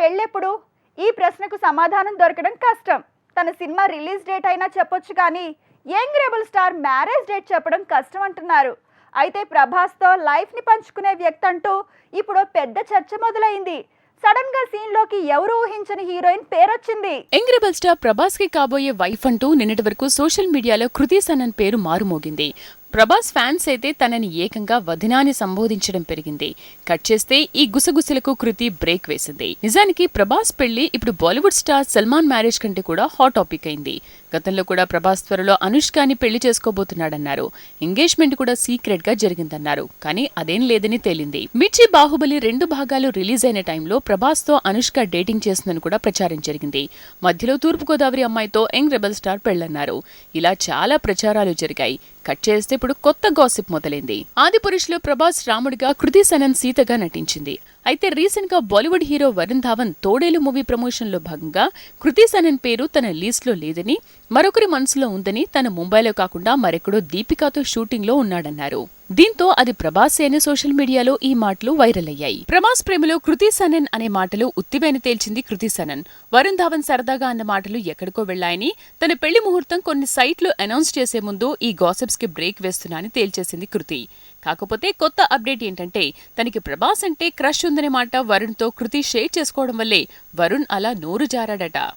పెళ్ళెప్పుడు? ఈ ప్రశ్నకు సమాధానం దొరకడం కష్టం. తన సినిమా రిలీజ్ డేట్ అయినా చెప్పొచ్చు కానీ young rebel star marriage date చెప్పడం కష్టం అంటున్నారు. అయితే ప్రభాస్తో లైఫ్ని పంచుకునే వ్యక్తి అంటూ ఇప్పుడు పెద్ద చర్చ మొదలైంది. సడన్గా సీన్లోకి ఎవరు ఊహించని హీరోయిన్ పేరొచ్చింది? యంగ్ రెబల్ స్టార్ ప్రభాస్కి కాబోయే వైఫ్ అంటూ నిన్నటి వరకు సోషల్ మీడియాలో కృతి సనన్ పేరు మారుమోగింది. ప్రభాస్ ఫ్యాన్స్ అయితే తనని ఏకంగా వదినాని సంబోధించడం పెరిగింది. కట్ చేస్తే ఈ గుసగుసలకు కృతి బ్రేక్ వేసింది. నిజానికి ప్రభాస్ పెళ్ళి ఇప్పుడు బాలీవుడ్ స్టార్ సల్మాన్ మ్యారేజ్ కంటే కూడా హాట్ టాపిక్ అయింది. గతంలో కూడా ప్రభాస్ త్వరలో అనుష్కాని పెళ్ళి చేసుకోబోతున్నాడన్నారు. ఎంగేజ్మెంట్ కూడా సీక్రెట్గా జరిగిందన్నారు. కానీ అదేం లేదని తేలింది. మిర్చి బాహుబలి రెండు భాగాలు రిలీజ్ అయిన టైంలో ప్రభాస్తో అనుష్క డేటింగ్ చేస్తుందని కూడా ప్రచారం జరిగింది. మధ్యలో తూర్పుగోదావరి అమ్మాయితో యంగ్ రెబల్ స్టార్ పెళ్ళన్నారు ఇలా చాలా ప్రచారాలు జరిగాయి. కట్ చేస్తే ఇప్పుడు కొత్త గాసిప్ మొదలైంది. ఆదిపురుషులు ప్రభాస్ రాముడిగా కృతి సనన్ సీతగా నటించింది. అయితే రీసెంట్గా బాలీవుడ్ హీరో వరుణ్ ధావన్ తోడేలు మూవీ ప్రమోషన్లో భాగంగా కృతి సనన్ పేరు తన లీస్ట్లో లేదని మరొకరి మనసులో ఉందని తన ముంబైలో కాకుండా మరెక్కడో దీపికాతో షూటింగ్లో ఉన్నాడన్నారు. దీంతో అది ప్రభాస్ అనే సోషల్ మీడియాలో ఈ మాటలు వైరల్ అయ్యాయి. ప్రభాస్ ప్రేమలో కృతి సనన్ అనే మాటలు ఉత్తివేని తేల్చింది కృతి సనన్. వరుణ్ ధావన్ సరదాగా అన్న మాటలు ఎక్కడికో వెళ్ళాయని తన పెళ్ళి ముహూర్తం కొన్ని సైట్లు అనౌన్స్ చేసే ముందు ఈ గాసిప్స్కి బ్రేక్ వేస్తున్నా అని తేల్చేసింది కృతి. కాకపోతే కొత్త అప్డేట్ ఏంటంటే తనకి ప్రభాస్ అంటే క్రష్ ఉందనే మాట వరుణ్తో కృతి షేర్ చేసుకోవడం వల్లే వరుణ్ అలా నోరు జారాడట.